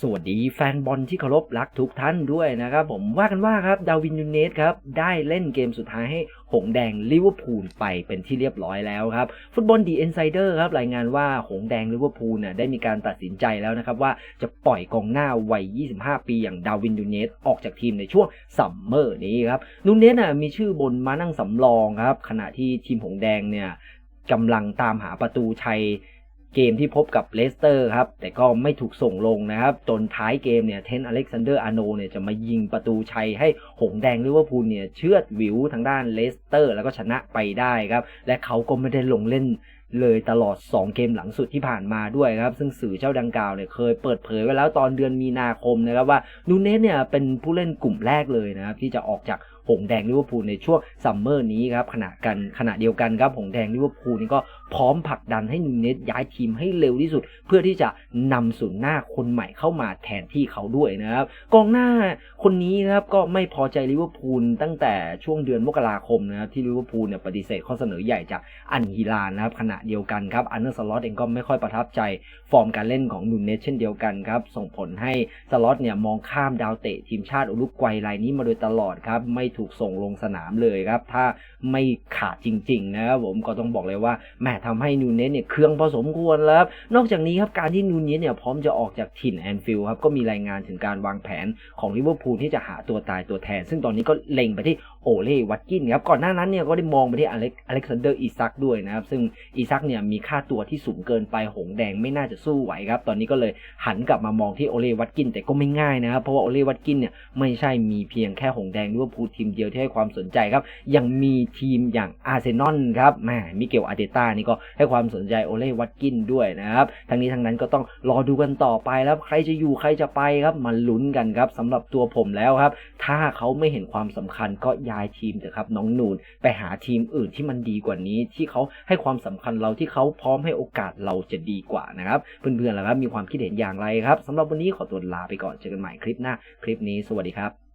สวัสดีแฟนบอลที่เคารพรักทุกท่านด้วยนะครับผมว่ากันว่าครับดาวินยูเนสครับได้เล่นเกมสุดท้ายให้หงแดงลิเวอร์พูลไปเป็นที่เรียบร้อยแล้วครับฟุตบอลดีเอนไซเดอร์ครับรายงานว่าหงแดงลิเวอร์พูลเนี่ยได้มีการตัดสินใจแล้วนะครับว่าจะปล่อยกองหน้าวัย 25 ปีอย่างดาวินยูเนสออกจากทีมในช่วงซัมเมอร์นี้ครับนูเนสน่ะมีชื่อบนมานั่งสำรองครับขณะที่ทีมหงแดงเนี่ยกำลังตามหาประตูชัย เกมที่พบกับเลสเตอร์ครับ แต่ก็ไม่ถูกส่งลงนะครับ จนท้ายเกมเนี่ยเทนอเล็กซานเดอร์อาโนเนี่ยจะมายิงประตูชัยให้หงแดงลิเวอร์พูลเนี่ยเชือดวิวทางด้านเลสเตอร์ แล้วก็ชนะไปได้ครับ และเขาก็ไม่ได้ลงเล่น เลยตลอด 2 เกมหลังสุดที่ผ่านมาด้วยครับ ซึ่งสื่อเจ้าดังกล่าวเนี่ยเคยเปิดเผยไว้แล้วตอนเดือนมีนาคมนะครับว่านูเนสเนี่ยเป็นผู้เล่นกลุ่มแรกเลยนะครับที่จะออกจากหงแดงลิเวอร์พูลในช่วงซัมเมอร์นี้ครับขณะกันขณะเดียวกันครับหงแดงลิเวอร์พูลนี่ก็พร้อมผลักดันให้นูเนสย้ายทีมให้เร็วที่สุด เพื่อที่จะนำศูนย์หน้าคนใหม่เข้ามาแทนที่เขาด้วยนะครับกองหน้าคนนี้นะครับก็ไม่พอใจลิเวอร์พูลตั้งแต่ช่วงเดือนมกราคมนะครับที่ลิเวอร์พูลเนี่ยปฏิเสธข้อเสนอใหญ่จากอันฮิลานนะครับขณะเดียวกันครับอันเนอร์สล็อตเองก็ไม่ค่อยประทับใจฟอร์มการเล่นของนูเนสเช่นเดียวกันครับ ส่งผลให้สล็อตเนี่ยมองข้ามดาวเตะทีมชาติอุรุกวัยรายนี้มาโดยตลอดครับ ไม่ถูกส่งลงสนามเลยครับ ถ้าไม่ขาดจริงๆนะครับผมก็ต้องบอกเลยว่าแหมทำให้นูเนสเนี่ยเครื่องพอสมควรแล้วนอกจากนี้ครับการที่นูเนสเนี่ยพร้อมจะออกจากถิ่นแอนฟิลด์ครับก็มีรายงานถึงการวางแผนของลิเวอร์พูลที่จะหาตัวตายตัวแทน ซึ่งตอนนี้ก็เล็งไปที่โอเล่วัตกินครับก่อนหน้านั้นเนี่ยก็ได้มองไปที่อเล็กอเล็กซานเดอร์อีซักด้วยนะครับซึ่งอีซักเนี่ยมีค่าตัวที่สูงเกินไปหงแดงไม่น่าจะสู้ไหวครับ ตอนนี้ก็เลยหันกลับมามองที่โอเล่วัตกินแต่ก็ไม่ง่ายนะครับ เพราะว่าโอเล่วัตกินเนี่ยไม่ใช่มีเพียงแค่หงแดงลิเวอร์พูลทีมเดียวที่ให้ความสนใจครับ ยังมีทีมอย่างอาร์เซนอลครับแหมมิเกลอาร์เตต้านี่ก็ให้ความสนใจโอเล่วัตกินด้วยนะครับทั้งนี้ทั้งนั้นก็ต้องรอดูกันต่อไปแล้วใครจะอยู่ใครจะไปครับมาลุ้นกันครับสำหรับตัวผมแล้วครับ ถ้าเขาไม่เห็นความสำคัญก็ย้ายทีมเถอะครับน้องนูนไปหาทีมอื่นที่มันดีกว่านี้ที่เขาให้ความสำคัญเราที่เขาพร้อมให้โอกาสเราจะดีกว่านะครับ เพื่อนๆล่ะครับมีความคิดเห็นอย่างไรครับสำหรับวันนี้ขอตัวลาไปก่อนเจอกันใหม่คลิปหน้าคลิปนี้สวัสดีครับ